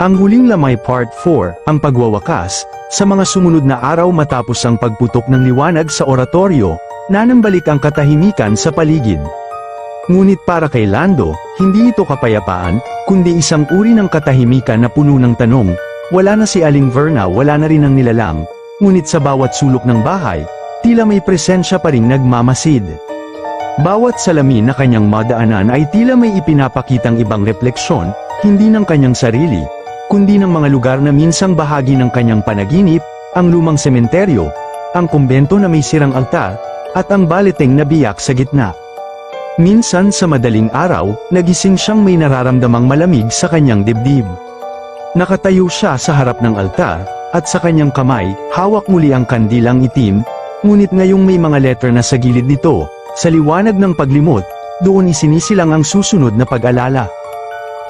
Ang huling lamay part 4, ang pagwawakas, sa mga sumunod na araw matapos ang pagputok ng liwanag sa oratoryo, nanambalik ang katahimikan sa paligid. Ngunit para kay Lando, hindi ito kapayapaan, kundi isang uri ng katahimikan na puno ng tanong, wala na si Aling Verna wala na rin ang nilalang, ngunit sa bawat sulok ng bahay, tila may presensya pa ring nagmamasid. Bawat salamin na kanyang madaanan ay tila may ipinapakitang ibang refleksyon, hindi ng kanyang sarili, kundi ng mga lugar na minsang bahagi ng kanyang panaginip, ang lumang sementeryo, ang kumbento na may sirang altar, at ang baliteng na biyak sa gitna. Minsan sa madaling araw, nagising siyang may nararamdamang malamig sa kanyang dibdib. Nakatayo siya sa harap ng altar, at sa kanyang kamay, hawak muli ang kandilang itim, ngunit ngayong may mga letter na sa gilid nito, sa liwanag ng paglimot, doon isinisilang ang susunod na pag-alala.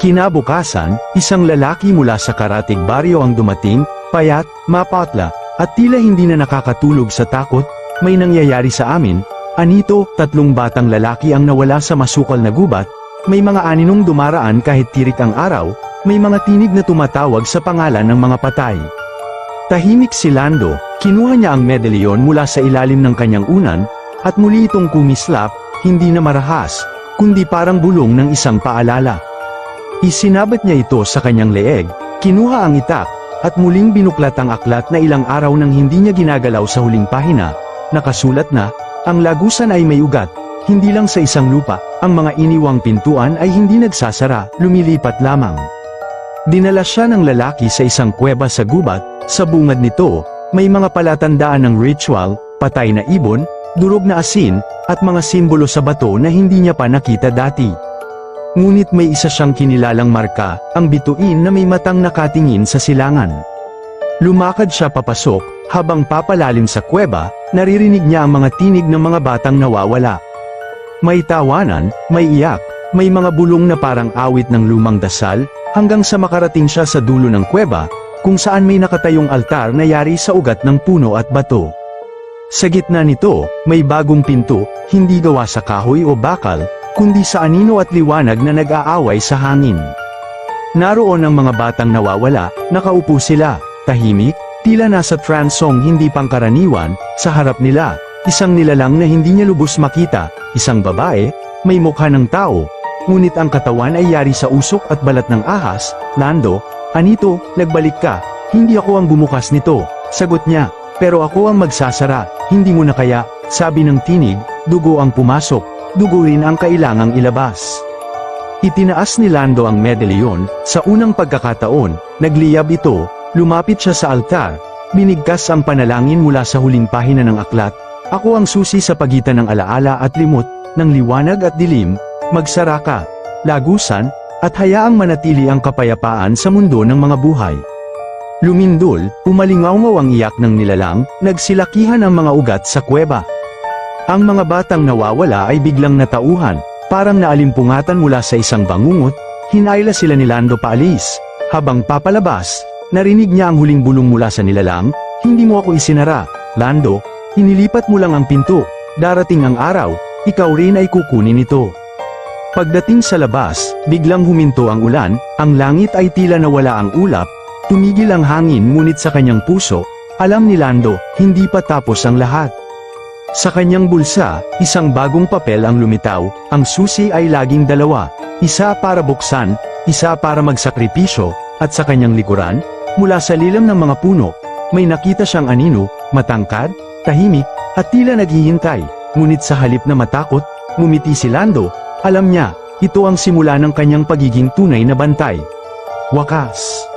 Kinabukasan, isang lalaki mula sa karatig baryo ang dumating, payat, mapatla, at tila hindi na nakakatulog sa takot, may nangyayari sa amin, anito, tatlong batang lalaki ang nawala sa masukal na gubat, may mga aninong dumaraan kahit tirik ang araw, may mga tinig na tumatawag sa pangalan ng mga patay. Tahimik si Lando, kinuha niya ang medalyon mula sa ilalim ng kanyang unan, at muli itong kumislap, hindi na marahas, kundi parang bulong ng isang paalala. Isinabat niya ito sa kanyang leeg, kinuha ang itak, at muling binuklat ang aklat na ilang araw nang hindi niya ginagalaw sa huling pahina, nakasulat na, ang lagusan ay may ugat, hindi lang sa isang lupa, ang mga iniwang pintuan ay hindi nagsasara, lumilipat lamang. Dinala siya ng lalaki sa isang kuweba sa gubat, sa bungad nito, may mga palatandaan ng ritual, patay na ibon, durog na asin, at mga simbolo sa bato na hindi niya pa nakita dati. Ngunit may isa siyang kinilalang marka, ang bituin na may matang nakatingin sa silangan. Lumakad siya papasok, habang papalalim sa kuweba, naririnig niya ang mga tinig ng mga batang nawawala. May tawanan, may iyak, may mga bulong na parang awit ng lumang dasal, hanggang sa makarating siya sa dulo ng kuweba, kung saan may nakatayong altar na yari sa ugat ng puno at bato. Sa gitna nito, may bagong pinto, hindi gawa sa kahoy o bakal, kundi sa anino at liwanag na nag-aaway sa hangin. Naroon ang mga batang nawawala, nakaupo sila, tahimik, tila nasa transong hindi pangkaraniwan, sa harap nila, isang nilalang na hindi niya lubos makita, isang babae, may mukha ng tao, ngunit ang katawan ay yari sa usok at balat ng ahas, Lando, Anito, nagbalik ka, hindi ako ang bumukas nito, sagot niya, pero ako ang magsasara, hindi mo na kaya, sabi ng tinig, dugo ang pumasok, dugo rin ang kailangang ilabas. Itinaas ni Lando ang medalyon, sa unang pagkakataon, nagliyab ito, lumapit siya sa altar, binigkas ang panalangin mula sa huling pahina ng aklat, ako ang susi sa pagitan ng alaala at limot, ng liwanag at dilim, magsara ka, lagusan, at hayaang manatili ang kapayapaan sa mundo ng mga buhay. Lumindol, umalingaw ang iyak ng nilalang, nagsilakihan ang mga ugat sa kuweba. Ang mga batang nawawala ay biglang natauhan, parang naalimpungatan mula sa isang bangungot, hinayla sila ni Lando paalis. Habang papalabas, narinig niya ang huling bulong mula sa nilalang, hindi mo ako isinara, Lando, inilipat mo lang ang pinto, darating ang araw, ikaw rin ay kukunin ito. Pagdating sa labas, biglang huminto ang ulan, ang langit ay tila nawala ang ulap, tumigil ang hangin ngunit sa kanyang puso, alam ni Lando, hindi pa tapos ang lahat. Sa kanyang bulsa, isang bagong papel ang lumitaw, ang susi ay laging dalawa, isa para buksan, isa para magsakripisyo, at sa kanyang likuran, mula sa lilam ng mga puno, may nakita siyang anino, matangkad, tahimik, at tila naghihintay, ngunit sa halip na matakot, ngumiti si Lando, alam niya, ito ang simula ng kanyang pagiging tunay na bantay. Wakas.